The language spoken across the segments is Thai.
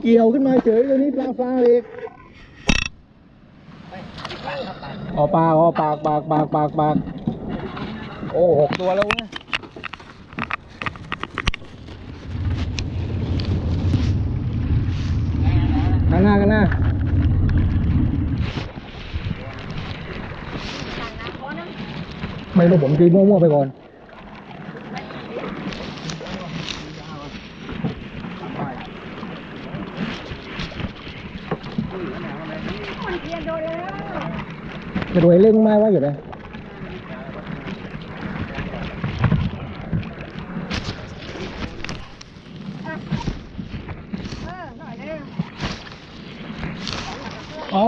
เกี่ยวขึ้นมาเฉยตัวนี้ปลาฟาเล็กอ๋อปากอ๋อปากปากปากปากปากโอ้หกตัวแล้วเว้ยข้างหน้ากันหน้าไม่รู้ผมตีมั่วๆไปก่อน จะ รวยเรื่องไม้ว่าอยู่เลยเอา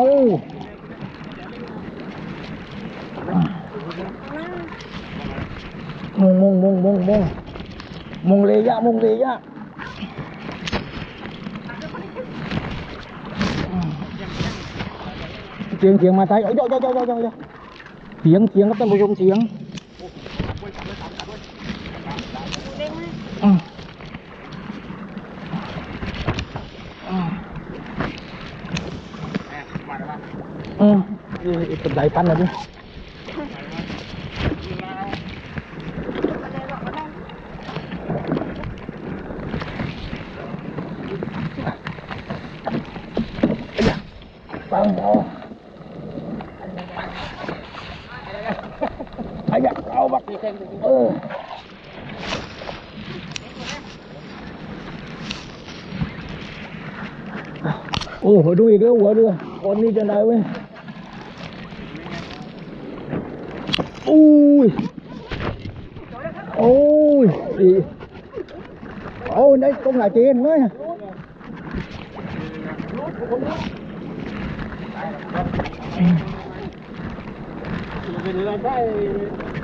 มงมงมงมงมงมงเลยะมงเลยะ เสียงเสียงมาไทยเอ้ยโยโยโยโยโยโยเสียงเสียงครับท่านผู้ชมเสียงอืมอืมอืมนี่เป็นไดปั้นนะดิปังเอาไอ้ยะ เออโอ้โหดูอีกแล้วหัวด้วยคนนี้จะได้เว้ยโอ้ยโอ้ยดีโอ้ยได้ตรงไหนเจนไหมอืมอืมอะ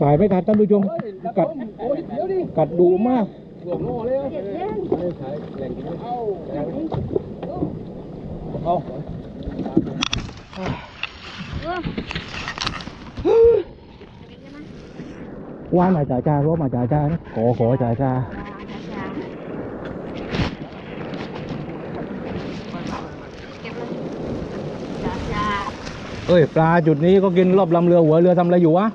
ถ่ายไม่ทันท่านผู้ชมกัดกัดดุมากเอาว่ามาจ่าจ้ารู้มาจ่าจ้าขอขอจ่าจ้า เอ้ยปลาจุดนี้ก็กินรอบลำเรือหัวเรือทำอะไรอยู่วะ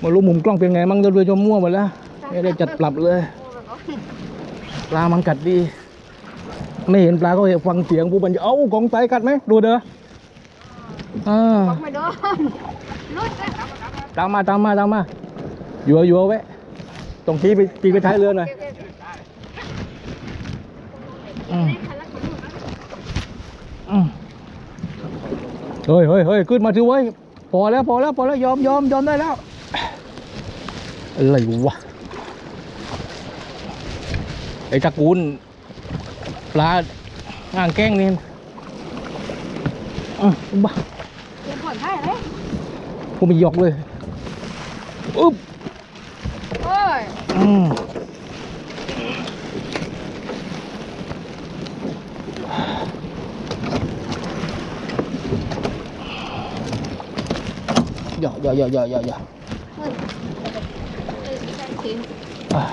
ไมารู้มุมกล้องเป็นไง มั่งเรือจมมั่วหมดแล้ว ไม่ได้จัดปรับเลย ปลามันกัดดี ไม่เห็นปลาก็เห็นฟังเสียงผู้บรรยายเอ้ากองไตกัดไหมดูเด้ออ่าไม่โดนลุดตามมาตามมาตามมาอยู่อยู่เอาไว้ตรงที่ไปปีไปท้ายเรือหน่อยเฮ้ยเฮ้ยเฮ้ยขึ้นมาถือไว้ยพอแล้วพอแล้วพอแล้วยอมยอมยอมได้แล้วอะไรวะ ไอ้ตระกูลปลาอ่างแก้งนี่อะบ้าเดี๋ยวผ่อนให้เลยผมไม่ยกเลยอุ๊บโอ้ยอืมอย่าอย่าอย่าอย่าอย่าอย่าเฮ้ยเออไม่ใช่จริง อะ